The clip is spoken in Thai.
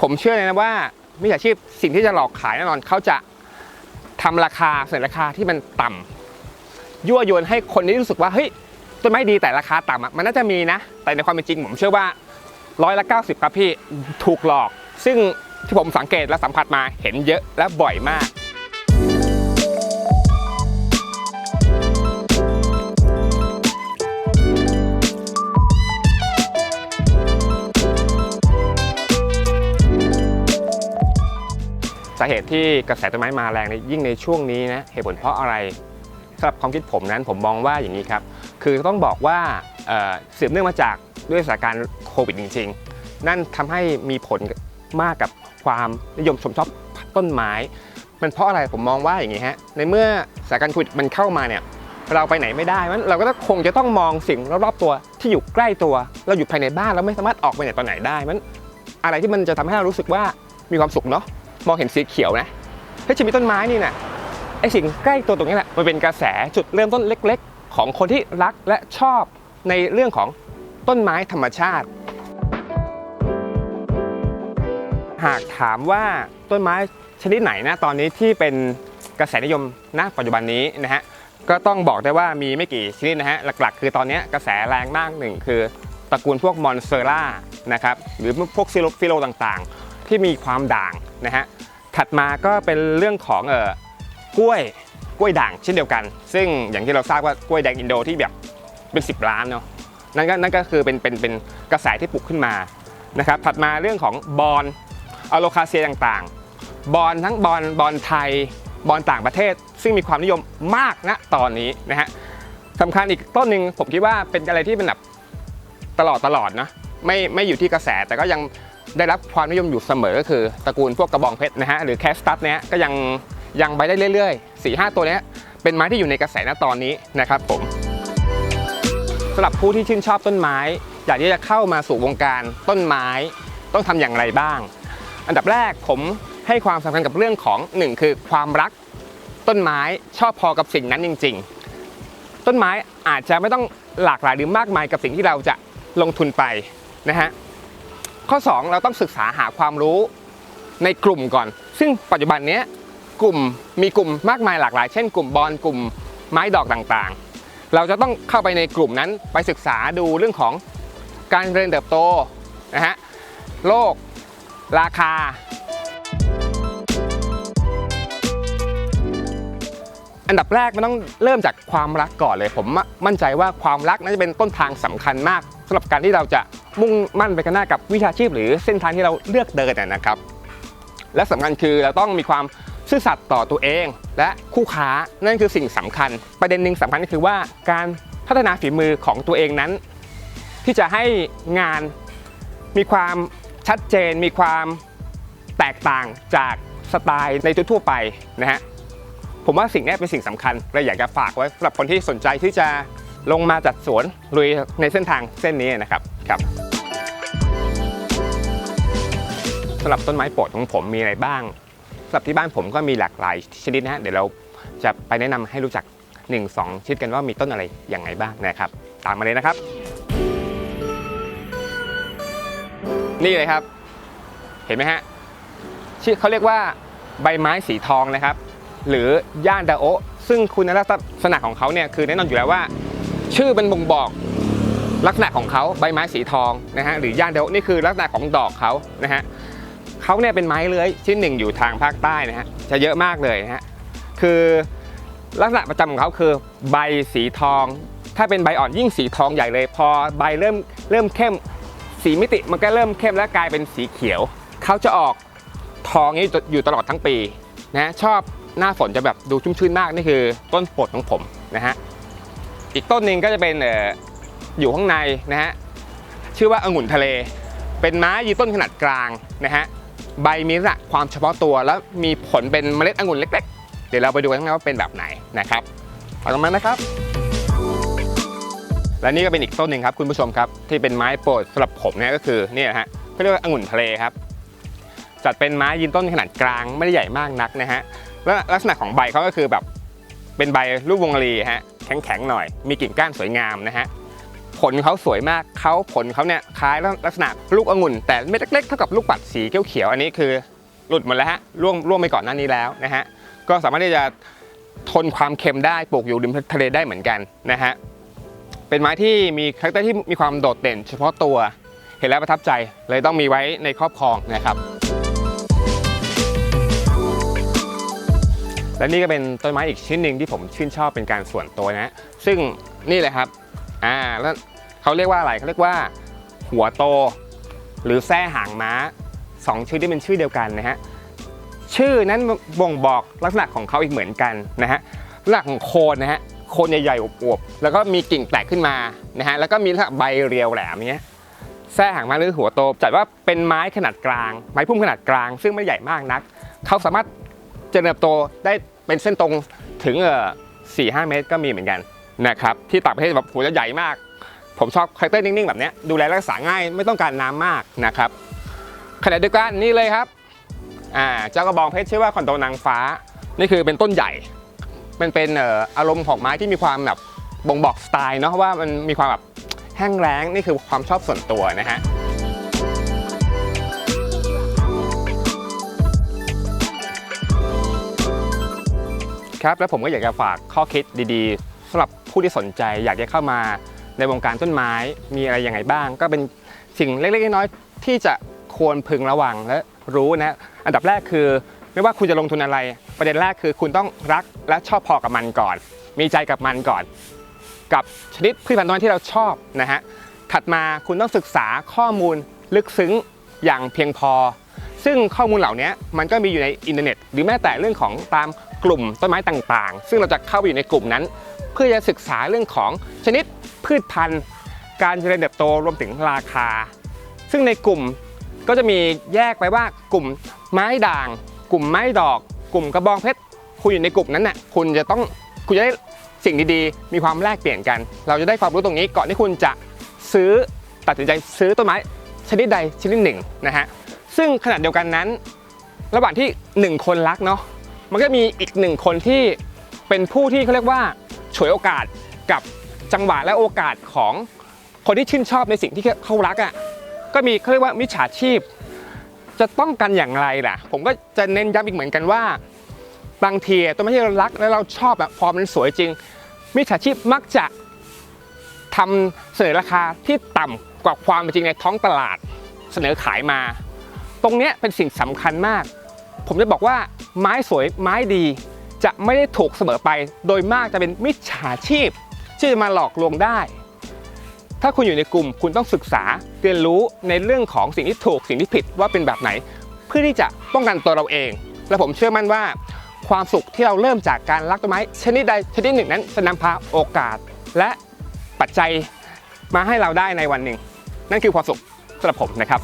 ผมเชื่อเลยนะว่ามิจฉาชีพสิ่งที่จะหลอกขายแน่นอนเขาจะทำราคาเสนอราคาที่มันต่ำยั่วยวนให้คนที่รู้สึกว่าเฮ้ยต้นไม้ดีแต่ราคาต่ำมันน่าจะมีนะ แต่ในความเป็นจริงผมเชื่อว่าร้อยละ90ครับพี่ถูกหลอก ซึ่งที่ผมสังเกตและสัมผัสมาเห็นเยอะและบ่อยมาก สาเหตุที่กระแสต้นไม้มาแรงในยิ่งในช่วงนี้นะเหตุผลเพราะอะไรสำหรับความคิดผมนั้นผมมองว่าอย่างนี้ครับ คือต้องบอกว่าเอ่อสืบเนื่องมาจากด้วยสถานการณ์โควิดจริง ๆ นั่นทำให้มีผลมากกับความนิยมชมชอบต้นไม้ มันเพราะอะไรผมมองว่าอย่างนี้ฮะในเมื่อสถานการณ์โควิดมันเข้ามาเนี่ยเราไปไหนไม่ได้มันเราก็ต้องคงจะต้องมองสิ่งรอบๆตัวที่อยู่ใกล้ตัว เราอยู่ภายในบ้านเราไม่สามารถออกไปไหนตอนไหนได้มันอะไรที่มันจะทำให้เรารู้สึกว่ามีความสุขเนาะ มองเห็นสีเขียวนะเฮ้ยจะมีต้นไม้นี่นะไอสิ่งใกล้ตัวตรงนี้แหละมันเป็นกระแสจุดเริ่มต้นเล็ก ๆ ของคนที่รักและชอบในเรื่องของต้นไม้ธรรมชาติ หากถามว่าต้นไม้ชนิดไหนนะตอนนี้ที่เป็นกระแสนิยมณปัจจุบันนี้นะฮะก็ต้องบอกได้ว่ามีไม่กี่ชนิดนะฮะหลักๆ คือตอนนี้กระแสแรงมากหนึ่งคือตระกูลพวกมอนเซอร่านะครับหรือพวกซิโลฟิโลต่างๆ ที่มีความด่างนะฮะถัดมาก็เป็นเรื่องของเอ่อกล้วยกล้วยด่างเช่นเดียวกัน ซึ่งอย่างที่เราทราบว่ากล้วยแดงอินโดที่แบบเป็น 10 ล้านเนาะนั่นก็นั่นก็คือเป็นเป็นเป็นกระแสที่ปลุกขึ้นมานะครับถัดมาเรื่องของบอลอโลคาเซียต่างๆ บอลทั้งบอลบอลไทยบอลต่างประเทศ ซึ่งมีความนิยมมากณตอนนี้นะฮะสำคัญอีกต้นหนึ่งผมคิดว่าเป็นอะไรที่เป็นแบบตลอดตลอดนะไม่ไม่อยู่ที่กระแสแต่ก็ยัง ได้รับความนิยมอยู่เสมอก็คือตระกูลพวกกระบองเพชรนะฮะหรือแคสตัสเนี้ยก็ยังยังไปได้เรื่อยๆ4ี่หตัวเนี้ยเป็นไม้ที่อยู่ในกระแสณตอนนี้นะครับผมสำหรับผู้ที่ชื่นชอบต้นไม้ อยากที่จะเข้ามาสู่วงการต้นไม้ต้องทำอย่างไรบ้าง อันดับแรกผมให้ความสำคัญกับเรื่องของหนึ่งคือความรักต้นไม้ชอบพอกับสิ่งนั้นจริง ๆ ต้นไม้อาจจะไม่ต้องหลากหลายหรือมากมายกับสิ่งที่เราจะลงทุนไปนะฮะ ข้อ 2 เราต้องศึกษาหาความรู้ในกลุ่มก่อน ซึ่งปัจจุบันนี้กลุ่มมีกลุ่มมากมายหลากหลาย เช่นกลุ่มบอลกลุ่มไม้ดอกต่างๆ เราจะต้องเข้าไปในกลุ่มนั้นไปศึกษาดูเรื่องของการเจริญเติบโตนะฮะโลก ราคา อันดับแรกมันต้องเริ่มจากความรักก่อนเลย ผมมั่นใจว่าความรักน่าจะเป็นต้นทางสำคัญมากสำหรับการที่เราจะมุ่งมั่นไปข้างหน้ากับวิชาชีพ หรือเส้นทางที่เราเลือกเดินนะครับ และสำคัญคือเราต้องมีความซื่อสัตย์ต่อตัวเอง และคู่ค้านั่นคือสิ่งสำคัญ ประเด็นหนึ่งสำคัญก็คือว่าการพัฒนาฝีมือของตัวเองนั้น ที่จะให้งานมีความชัดเจน มีความแตกต่างจากสไตล์ในทั่วไปนะฮะ ผมว่าสิ่งนี้เป็นสิ่งสำคัญเราอยากจะฝากไว้สำหรับคนที่สนใจที่จะลงมาจัดสวนลุยในเส้นทางเส้นนี้นะครับครับสำหรับต้นไม้โปรดของผมมีอะไรบ้างสำหรับที่บ้านผมก็มีหลากหลายชนิดนะฮะเดี๋ยวเราจะไปแนะนำให้รู้จัก 1 2ชนิดกันว่ามีต้นอะไรอย่างไรบ้างนะครับ ตามมาเลยนะครับ นี่เลยครับ เห็นไหมฮะชื่อเขาเรียกว่าใบไม้สีทองนะครับ หรือย่านดาโอซึ่งคุณลักษณะของเขาเนี่ยคือแน่นอนอยู่แล้วว่า ชื่อเป็นบ่งบอกลักษณะของเขาใบไม้สีทองนะฮะหรือย่านดาโอนี่คือลักษณะของดอกเขานะฮะเขาเนี่ยเป็นไม้เลื้อยชิ้นหนึ่งอยู่ทางภาคใต้นะฮะจะเยอะมากเลยนะฮะคือลักษณะประจำของเขาคือใบสีทอง ถ้าเป็นใบอ่อนยิ่งสีทองใหญ่เลย พอใบเริ่มเริ่มเข้มสีมิติมันก็เริ่มเข้มและกลายเป็นสีเขียว เขาจะออกทองนี้อยู่ตลอดทั้งปีนะชอบ หน้าฝนจะแบบดูชุ่มชื่นมากนี่คือต้นโปรดของผมนะฮะอีกต้นหนึ่งก็จะเป็นออยู่ข้างในนะฮะชื่อว่าองุ่นทะเล เป็นไม้ยืนต้นขนาดกลางนะฮะใบมีลักษณะความเฉพาะตัว แล้วมีผลเป็นเมล็ดองุ่นเล็ก ๆ เดี๋ยวเราไปดูกันว่าเป็นแบบไหนนะครับต่อมานะครับและนี่ก็เป็นอีกต้นหนึ่งครับคุณผู้ชมครับที่เป็นไม้โปรดสำหรับผมเนี่ยก็คือเนี่ยฮะเขาเรียกว่าองุ่นทะเลครับ จัดเป็นไม้ยืนต้นขนาดกลางไม่ได้ใหญ่มากนักนะฮะและลักษณะของใบเขาก็คือแบบเป็นใบรูปวงรีฮะแข็งๆหน่อย มีกิ่งก้านสวยงามนะฮะผลเขาสวยมากเขาผลเขาเนี่ยคล้ายลักษณะลูกองุ่น แต่เม็ดเล็กๆเท่ากับลูกปัดสีเขียวๆอันนี้คือหลุดหมดแล้วฮะร่วงร่วงไปก่อนหน้านี้แล้วนะฮะก็สามารถที่จะทนความเค็มได้ปลูกอยู่ริมทะเลได้เหมือนกันนะฮะเป็นไม้ที่มีคาแรคเตอร์ที่มีความโดดเด่น เฉพาะตัวเห็นแล้วประทับใจเลยต้องมีไว้ในครอบครองนะครับ และนี่ก็เป็นต้นไม้อีกชิ้นหนึ่งที่ผมชื่นชอบเป็นการส่วนตัวนะ ซึ่งนี่เลยครับอ่าแล้วเขาเรียกว่าอะไรเขาเรียกว่า หัวโต หรือแส้หางม้าสองชื่อที่เป็นชื่อเดียวกันนะฮะชื่อนั้นบ่งบอกลักษณะของเขาอีกเหมือนกันนะฮะลักษณะของโคนนะฮะโคนใหญ่ๆอวบๆแล้วก็มีกิ่งแตกขึ้นมานะฮะแล้วก็มีลักษณะใบเรียวแหลมเนี้ยแส้หางม้าหรือหัวโตจัดว่าเป็นไม้ขนาดกลาง ไม้พุ่มขนาดกลาง ซึ่งไม่ใหญ่มากนัก เขาสามารถ เจริญเติบโตได้เป็นเส้นตรงถึงเออสี่ห้าเมตรก็มีเหมือนกันนะครับที่ต่างประเทศแบบหัวจะใหญ่มาก ผมชอบคาแรคเตอร์นิ่งๆ แบบนี้ดูแลรักษาง่ายไม่ต้องการน้ำมากนะครับขณะเดียวกันนี่เลยครับอ่าเจ้ากระบองเพชรชื่อว่าคอนโดนางฟ้า นี่คือเป็นต้นใหญ่ มันเป็นเอ่ออารมณ์ของไม้ที่มีความแบบบ่งบอกสไตล์เนาะว่ามันมีความแบบแห้งแล้งนี่คือความชอบส่วนตัวนะฮะ ครับ แล้วผมก็อยากจะฝากข้อคิดดีๆสำหรับผู้ที่สนใจ อยากจะเข้ามาในวงการต้นไม้มีอะไรยังไงบ้าง ก็เป็นสิ่งเล็กๆน้อยๆที่จะควรพึงระวังและรู้นะอันดับแรกคือ ไม่ว่าคุณจะลงทุนอะไร ประเด็นแรกคือคุณต้องรักและชอบพอกับมันก่อน มีใจกับมันก่อน กับชนิดพืชพันธุ์ต้นไม้ที่เราชอบนะฮะถัดมาคุณต้องศึกษาข้อมูลลึกซึ้งอย่างเพียงพอ ซึ่งข้อมูลเหล่านี้มันก็มีอยู่ในอินเทอร์เน็ต หรือแม้แต่เรื่องของตาม กลุ่มต้นไม้ต่างๆ ซึ่งเราจะเข้าไปอยู่ในกลุ่มนั้น เพื่อจะศึกษาเรื่องของชนิดพืชพันธุ์ การเจริญเติบโตรวมถึงราคา ซึ่งในกลุ่มก็จะมีแยกไปว่ากลุ่มไม้ด่าง กลุ่มไม้ดอก กลุ่มกระบองเพชรคุณอยู่ในกลุ่มนั้นน่ะคุณจะต้องคุณจะได้สิ่งดีๆ มีความแลกเปลี่ยนกัน เราจะได้ความรู้ตรงนี้ก่อนที่คุณจะซื้อตัดสินใจซื้อต้นไม้ชนิดใดชนิดหนึ่งนะฮะซึ่งขณะเดียวกันนั้น ระหว่างที่หนึ่งคนรักเนาะ มันก็มีอีกหนึ่งคนที่เป็นผู้ที่เขาเรียกว่าฉวยโอกาสกับจังหวะและโอกาสของคนที่ชื่นชอบในสิ่งที่เขารักอะก็มีเขาเรียกว่ามิจฉาชีพ จะป้องกันอย่างไรล่ะ ผมก็จะเน้นย้ำอีกเหมือนกันว่าบางทีตัวไม่ที่เรารักและเราชอบแบบพอมันสวยจริง มิจฉาชีพมักจะทำเสนอราคาที่ต่ำกว่าความเป็นจริงในท้องตลาดเสนอขายมา ตรงนี้เป็นสิ่งสำคัญมาก ผมจะบอกว่า ไม้สวยไม้ดี จะไม่ได้ถูกเสมอไป โดยมากจะเป็นมิจฉาชีพที่จะมาหลอกลวงได้ ถ้าคุณอยู่ในกลุ่มคุณต้องศึกษาเรียนรู้ในเรื่องของสิ่งที่ถูกสิ่งที่ผิดว่าเป็นแบบไหน เพื่อที่จะป้องกันตัวเราเอง และผมเชื่อมั่นว่า ความสุขที่เราเริ่มจากการรักต้นไม้ ชนิดใดชนิดหนึ่งนั้นจะนำพาโอกาส และปัจจัยมาให้เราได้ในวันหนึ่ง นั่นคือความสุขสำหรับผมนะครับ